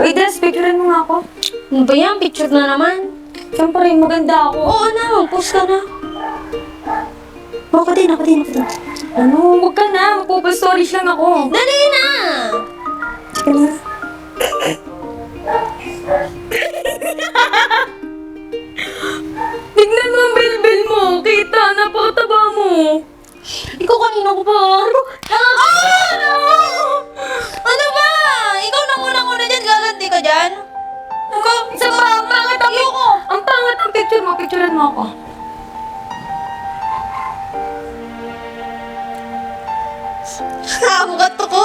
Wait, Des, picturean mo nga ako. Ano ba yan? Picture na naman. Siyempre, maganda ako. Oo na, mag-post ka na. Ako din, ako din, ako din. Ano, huwag ka na. Magpo-stories lang ako. Dali na! Tignan mo ang bilbil mo. Kita, napakataba mo. Ikaw kanina ko pa. Picturean mo ako. Nakabukat ko.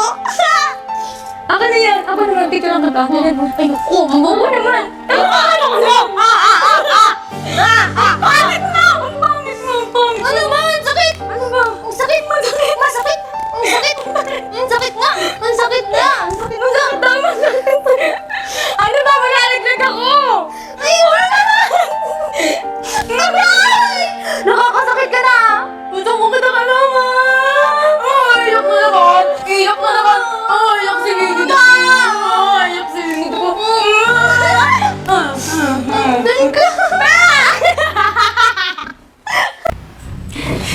Ako na yan. Ako naman, picturean ka ka. Tignan mo. Ayoko, mabawa Ako naman.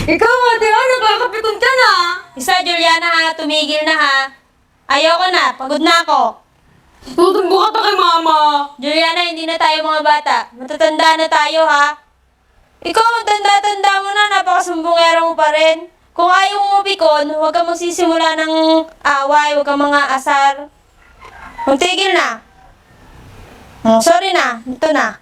Ikaw, ate, ah, nakakapiton ka na! Isa, Juliana ha. Tumigil na ha. Ayoko na. Pagod na ako. Tutumbo ka kay mama! Juliana, hindi na tayo mga bata. Matatanda na tayo ha. Ikaw, ang tanda-tanda mo na. Napakasumbongero mo pa rin. Kung ayaw mo mapikon, huwag kang magsisimula ng away. Huwag kang mga asar. Magtigil na. Oh, sorry na. Ito na.